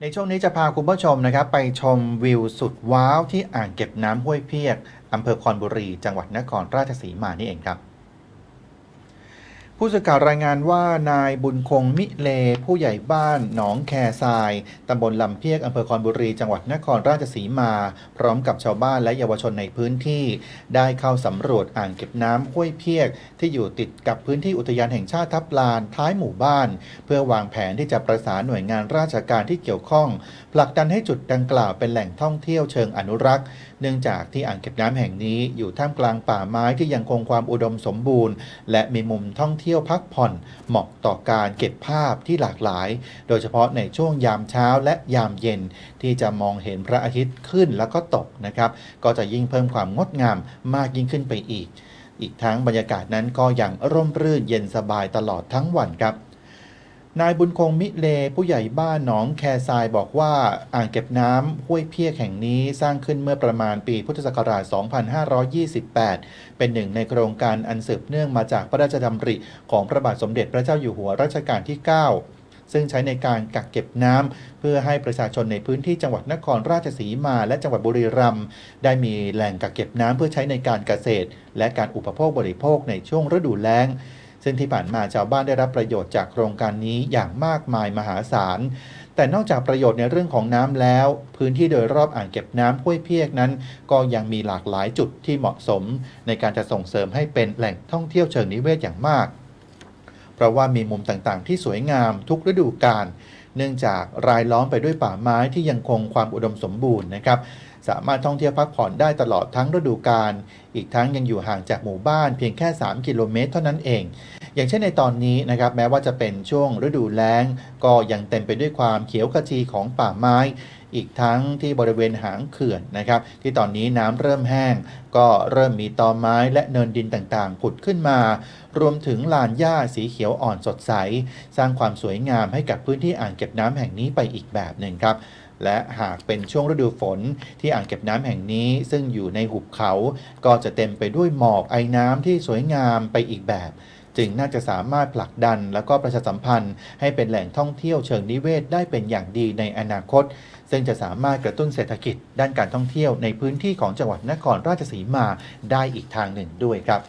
ในช่วงนี้จะพาคุณผู้ชมนะครับไปชมวิวสุดว้าวที่อ่างเก็บน้ำห้วยเพียกอำเภอคอนบุรี จังหวัดนครราชสีมานี่เองครับ ผู้สื่อข่าวรายงานว่านายบุญคงมิเล ผู้ใหญ่บ้านหนองแคทราย ตำบลลำเพียกอำเภอคอนบุรี จังหวัดนครราชสีมา พร้อมกับชาวบ้านและเยาวชนในพื้นที่ ได้เข้าสำรวจอ่างเก็บน้ำห้วยเพียก ที่อยู่ติดกับพื้นที่อุทยานแห่งชาติทับลานท้ายหมู่บ้าน เพื่อวางแผนที่จะประสานหน่วยงานราชการที่เกี่ยวข้อง ผลักดันให้จุดดังกล่าวเป็นแหล่งท่องเที่ยวเชิงอนุรักษ์ เนื่องจากที่อ่างเก็บน้ำแห่งนี้อยู่ท่ามกลางป่าไม้ที่ยังคงความอุดมสมบูรณ์ และมีมุมท่องเที่ยวที่ยวพักผ่อนเหมาะต่อการเก็บภาพที่หลากหลาย โดยเฉพาะในช่วงยามเช้าและยามเย็น ที่จะมองเห็นพระอาทิตย์ขึ้นแล้วก็ตกนะครับ ก็จะยิ่งเพิ่มความงดงามมากยิ่งขึ้นไปอีก อีกทั้งบรรยากาศนั้นก็ยังร่มรื่นเย็นสบายตลอดทั้งวันครับ นายบุญคงมิเลผู้ใหญ่บ้านหนองแคทรายบอกว่าอ่างเก็บน้ำห้วยเพียกแห่งนี้สร้างขึ้นเมื่อประมาณปีพุทธศักราช 2528 เป็นหนึ่งในโครงการอันสืบเนื่องมาจากพระราชดำริของพระบาทสมเด็จพระเจ้าอยู่หัวรัชกาลที่ 9ซึ่งใช้ในการกักเก็บน้ำเพื่อให้ประชาชนในพื้นที่จังหวัดนครราชสีมา และจังหวัดบุรีรัมย์ได้มีแหล่งกักเก็บน้ำเพื่อใช้ในการเกษตร และการอุปโภคบริโภคในช่วงฤดูแล้ง ซึ่งที่ผ่านมาชาวบ้านได้รับประโยชน์จากโครงการนี้อย่างมากมายมหาศาล แต่นอกจากประโยชน์ในเรื่องของน้ำแล้ว พื้นที่โดยรอบอ่างเก็บน้ำห้วยเพียกนั้น ก็ยังมีหลากหลายจุดที่เหมาะสม ในการจะส่งเสริมให้เป็นแหล่งท่องเที่ยวเชิงนิเวศอย่างมาก เพราะว่ามีมุมต่างๆ ที่สวยงามทุกฤดูกาล เนื่องจากรายล้อมไปด้วยป่าไม้ที่ยังคงความอุดมสมบูรณ์นะครับ สามารถท่องเที่ยวพักผ่อนได้ตลอดทั้งฤดูกาลอีกทั้งยังอยู่ห่างจากหมู่บ้านเพียงแค่ 3 กิโลเมตรเท่านั้นเอง อย่างเช่นในตอนนี้นะครับแม้ว่าจะเป็นช่วงฤดูแล้ง ก็ยังเต็มไปด้วยความเขียวขจีของป่าไม้ อีกทั้งที่บริเวณหางเขื่อนนะครับ ที่ตอนนี้น้ำเริ่มแห้ง ก็เริ่มมีตอไม้และเนินดินต่างๆ ผุดขึ้นมา รวมถึงลานหญ้าสีเขียวอ่อนสดใส สร้างความสวยงามให้กับพื้นที่อ่างเก็บน้ำแห่งนี้ไปอีกแบบหนึ่งครับและหากเป็นช่วงฤดูฝนที่อ่างเก็บน้ำแห่งนี้ซึ่งอยู่ในหุบเขา ก็จะเต็มไปด้วยหมอกไอ้น้ำที่สวยงามไปอีกแบบ จึงน่าจะสามารถผลักดัน และก็ประชาสัมพันธ์ ให้เป็นแหล่งท่องเที่ยวเชิงนิเวศได้เป็นอย่างดีในอนาคต ซึ่งจะสามารถกระตุ้นเศรษฐกิจ ด้านการท่องเที่ยวในพื้นที่ของจังหวัดนครราชสีมาได้อีกทางหนึ่งด้วยครับ